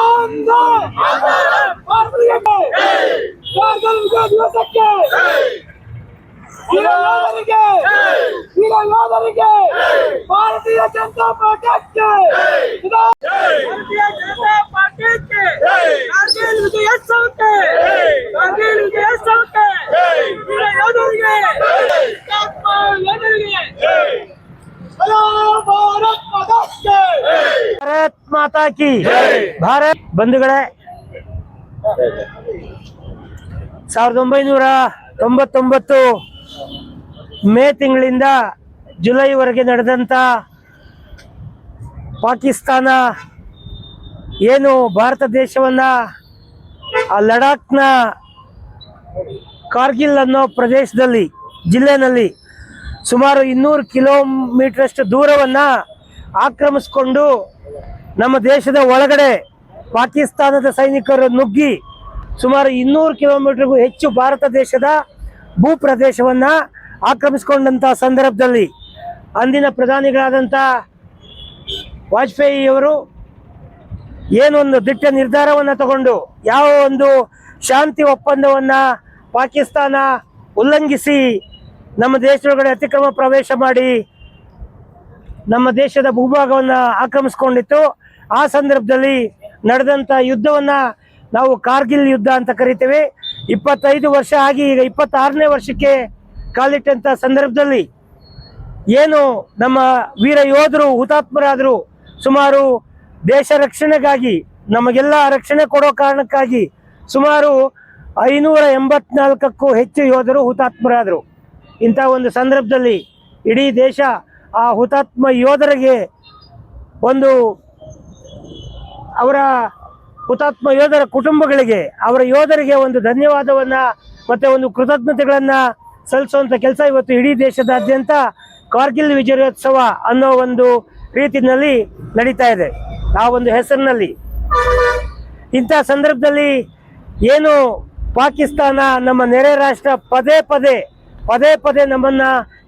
ಒಂದು ಭಾರತೀಯ ಕಾರ್ಗಿಲ್ ವಿಜಯ ದಿವಸಕ್ಕೆ ವೀರ ಯೋಧರಿಗೆ ವೀರ ಯೋಧರಿಗೆ ಭಾರತೀಯ ಜನತಾ ಪಾರ್ಟಿಗೆ ಇದು ಭಾರತೀಯ ಜನತಾ ಪಾರ್ಟಿಗೆ ಕಾರ್ಗಿಲ್ ವಿಜಯೋತ್ಸವಕ್ಕೆ ಕಾರ್ಗಿಲ್ ವಿಜಯೋತ್ಸವಕ್ಕೆ ವೀರ ಯೋಧರಿಗೆ ಹುತಾತ್ಮ ಯೋಧರಿಗೆ ಹಲೋ ಭಾರತ್ ಮಾತಾಕ್ಕೆ ಭಾರತ್ ಮಾತಾ ಕಿ ಭಾರತ್ ಬಂಧುಗಳೇ, ಸಾವಿರದ ಒಂಬೈನೂರ ತೊಂಬತ್ತೊಂಬತ್ತು ಮೇ ತಿಂಗಳಿಂದ ಜುಲೈವರೆಗೆ ನಡೆದಂಥ ಪಾಕಿಸ್ತಾನ ಏನು ಭಾರತ ದೇಶವನ್ನ ಆ ಲಡಾಖ್ನ ಕಾರ್ಗಿಲ್ ಅನ್ನೋ ಪ್ರದೇಶದಲ್ಲಿ, ಜಿಲ್ಲೆನಲ್ಲಿ ಸುಮಾರು ಇನ್ನೂರು ಕಿಲೋಮೀಟರಷ್ಟು ದೂರವನ್ನ ಆಕ್ರಮಿಸಿಕೊಂಡು ನಮ್ಮ ದೇಶದ ಒಳಗಡೆ ಪಾಕಿಸ್ತಾನದ ಸೈನಿಕರು ನುಗ್ಗಿ ಸುಮಾರು ಇನ್ನೂರು ಕಿಲೋಮೀಟರ್ಗೂ ಹೆಚ್ಚು ಭಾರತ ದೇಶದ ಭೂ ಪ್ರದೇಶವನ್ನ ಸಂದರ್ಭದಲ್ಲಿ ಅಂದಿನ ಪ್ರಧಾನಿಗಳಾದಂಥ ವಾಜಪೇಯಿಯವರು ಏನೊಂದು ದಿಟ್ಟ ನಿರ್ಧಾರವನ್ನು ತಗೊಂಡು ಯಾವ ಒಂದು ಶಾಂತಿ ಒಪ್ಪಂದವನ್ನ ಪಾಕಿಸ್ತಾನ ಉಲ್ಲಂಘಿಸಿ ನಮ್ಮ ದೇಶದೊಳಗಡೆ ಅತಿಕ್ರಮ ಪ್ರವೇಶ ಮಾಡಿ ನಮ್ಮ ದೇಶದ ಭೂಭಾಗವನ್ನು ಆಕ್ರಮಿಸ್ಕೊಂಡಿತ್ತು. ಆ ಸಂದರ್ಭದಲ್ಲಿ ನಡೆದಂತ ಯುದ್ಧವನ್ನ ನಾವು ಕಾರ್ಗಿಲ್ ಯುದ್ಧ ಅಂತ ಕರಿತೇವೆ. ಇಪ್ಪತ್ತೈದು ವರ್ಷ ಆಗಿ ಈಗ ಇಪ್ಪತ್ತಾರನೇ ವರ್ಷಕ್ಕೆ ಕಾಲಿಟ್ಟಂತ ಸಂದರ್ಭದಲ್ಲಿ ಏನು ನಮ್ಮ ವೀರ ಯೋಧರು, ಹುತಾತ್ಮರಾದರು ಸುಮಾರು ದೇಶ ರಕ್ಷಣೆಗಾಗಿ, ನಮಗೆಲ್ಲ ರಕ್ಷಣೆ ಕೊಡೋ ಕಾರಣಕ್ಕಾಗಿ ಸುಮಾರು ಐನೂರ ಎಂಬತ್ನಾಲ್ಕಕ್ಕೂ ಹೆಚ್ಚು ಯೋಧರು ಹುತಾತ್ಮರಾದರು. ಇಂಥ ಒಂದು ಸಂದರ್ಭದಲ್ಲಿ ಇಡೀ ದೇಶ ಆ ಹುತಾತ್ಮ ಯೋಧರಿಗೆ ಒಂದು ಅವರ ಹುತಾತ್ಮ ಯೋಧರ ಕುಟುಂಬಗಳಿಗೆ, ಅವರ ಯೋಧರಿಗೆ ಒಂದು ಧನ್ಯವಾದವನ್ನ ಮತ್ತೆ ಒಂದು ಕೃತಜ್ಞತೆಗಳನ್ನ ಸಲ್ಲಿಸುವಂತ ಕೆಲಸ ಇವತ್ತು ಇಡೀ ದೇಶದಾದ್ಯಂತ ಕಾರ್ಗಿಲ್ ವಿಜಯೋತ್ಸವ ಅನ್ನೋ ಒಂದು ರೀತಿಯಲ್ಲಿ ನಡೀತಾ ಇದೆ. ಆ ಒಂದು ಹೆಸರಿನಲ್ಲಿ. ಇಂಥ ಸಂದರ್ಭದಲ್ಲಿ ಏನು ಪಾಕಿಸ್ತಾನ ನಮ್ಮ ನೆರೆ ರಾಷ್ಟ್ರ ಪದೇ ಪದೇ ಪದೇ ಪದೇ ನಮ್ಮನ್ನ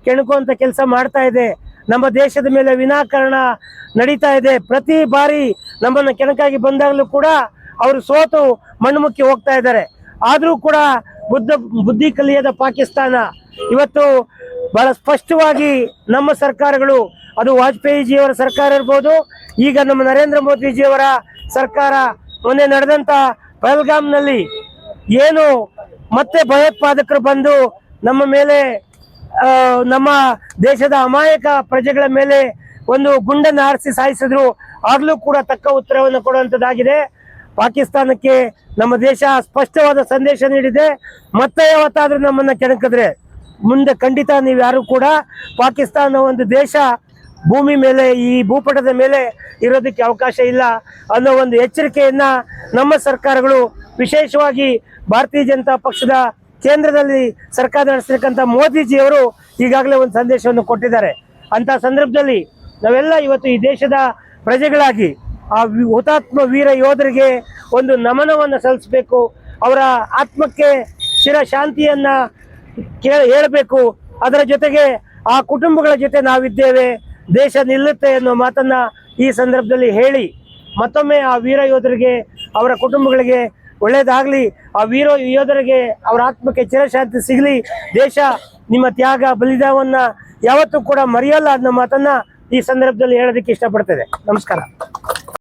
ಕೆಣಕುವಂತ ಕೆಲಸ ಮಾಡ್ತಾ ಇದೆ. ನಮ್ಮ ದೇಶದ ಮೇಲೆ ವಿನಾಕಾರಣ ನಡೀತಾ ಇದೆ. ಪ್ರತಿ ಬಾರಿ ನಮ್ಮನ್ನು ಕೆಣಕಾಗಿ ಬಂದಾಗಲೂ ಕೂಡ ಅವರು ಸೋತು ಮಣ್ಣು ಮುಕ್ಕಿ ಹೋಗ್ತಾ ಇದ್ದಾರೆ. ಆದರೂ ಕೂಡ ಬುದ್ಧ, ಬುದ್ಧಿ ಕಲಿಯದ ಪಾಕಿಸ್ತಾನ ಇವತ್ತು ಬಹಳ ಸ್ಪಷ್ಟವಾಗಿ ನಮ್ಮ ಸರ್ಕಾರಗಳು, ಅದು ವಾಜಪೇಯಿಜಿಯವರ ಸರ್ಕಾರ ಇರ್ಬೋದು, ಈಗ ನಮ್ಮ ನರೇಂದ್ರ ಮೋದಿಜಿಯವರ ಸರ್ಕಾರ ಮೊನ್ನೆ ನಡೆದಂಥ ಪಹಲ್ಗಾಮ್ನಲ್ಲಿ ಏನು ಮತ್ತೆ ಭಯೋತ್ಪಾದಕರು ಬಂದು ನಮ್ಮ ಮೇಲೆ ನಮ್ಮ ದೇಶದ ಅಮಾಯಕ ಪ್ರಜೆಗಳ ಮೇಲೆ ಒಂದು ಗುಂಡನ್ನು ಆರಿಸಿ ಸಾಯಿಸಿದ್ರು. ಆಗ್ಲೂ ಕೂಡ ತಕ್ಕ ಉತ್ತರವನ್ನು ಕೊಡುವಂಥದ್ದಾಗಿದೆ. ಪಾಕಿಸ್ತಾನಕ್ಕೆ ನಮ್ಮ ದೇಶ ಸ್ಪಷ್ಟವಾದ ಸಂದೇಶ ನೀಡಿದೆ. ಮತ್ತೆ ಯಾವತ್ತಾದ್ರೂ ನಮ್ಮನ್ನ ಕೆಣಕಿದ್ರೆ ಮುಂದೆ ಖಂಡಿತ ನೀವು ಯಾರು ಕೂಡ ಪಾಕಿಸ್ತಾನ ಒಂದು ದೇಶ ಭೂಮಿ ಮೇಲೆ, ಈ ಭೂಪಟದ ಮೇಲೆ ಇರೋದಕ್ಕೆ ಅವಕಾಶ ಇಲ್ಲ ಅನ್ನೋ ಒಂದು ಎಚ್ಚರಿಕೆಯನ್ನ ನಮ್ಮ ಸರ್ಕಾರಗಳು ವಿಶೇಷವಾಗಿ ಭಾರತೀಯ ಜನತಾ ಪಕ್ಷದ ಕೇಂದ್ರದಲ್ಲಿ ಸರ್ಕಾರ ನಡೆಸತಕ್ಕಂಥ ಮೋದಿಜಿಯವರು ಈಗಾಗಲೇ ಒಂದು ಸಂದೇಶವನ್ನು ಕೊಟ್ಟಿದ್ದಾರೆ. ಅಂತ ಸಂದರ್ಭದಲ್ಲಿ ನಾವೆಲ್ಲ ಇವತ್ತು ಈ ದೇಶದ ಪ್ರಜೆಗಳಾಗಿ, ಆ ಹುತಾತ್ಮ ವೀರ ಯೋಧರಿಗೆ ಒಂದು ನಮನವನ್ನು ಸಲ್ಲಿಸಬೇಕು, ಅವರ ಆತ್ಮಕ್ಕೆ ಶಿರ ಶಾಂತಿಯನ್ನ ಕೇ ಹೇಳಬೇಕು. ಅದರ ಜೊತೆಗೆ ಆ ಕುಟುಂಬಗಳ ಜೊತೆ ನಾವಿದ್ದೇವೆ, ದೇಶ ನಿಲ್ಲುತ್ತೆ ಅನ್ನೋ ಮಾತನ್ನ ಈ ಸಂದರ್ಭದಲ್ಲಿ ಹೇಳಿ ಮತ್ತೊಮ್ಮೆ ಆ ವೀರ ಯೋಧರಿಗೆ, ಅವರ ಕುಟುಂಬಗಳಿಗೆ ಒಳ್ಳೇದಾಗ್ಲಿ. ಆ ವೀರ ಯೋಧರಿಗೆ ಅವರ ಆತ್ಮಕ್ಕೆ ಚಿರಶಾಂತಿ ಸಿಗಲಿ. ದೇಶ ನಿಮ್ಮ ತ್ಯಾಗ, ಬಲಿದಾನವನ್ನ ಯಾವತ್ತೂ ಕೂಡ ಮರೆಯಲ್ಲ ಅನ್ನೋ ಮಾತನ್ನ ಈ ಸಂದರ್ಭದಲ್ಲಿ ಹೇಳೋದಕ್ಕೆ ಇಷ್ಟಪಡ್ತೇನೆ. ನಮಸ್ಕಾರ.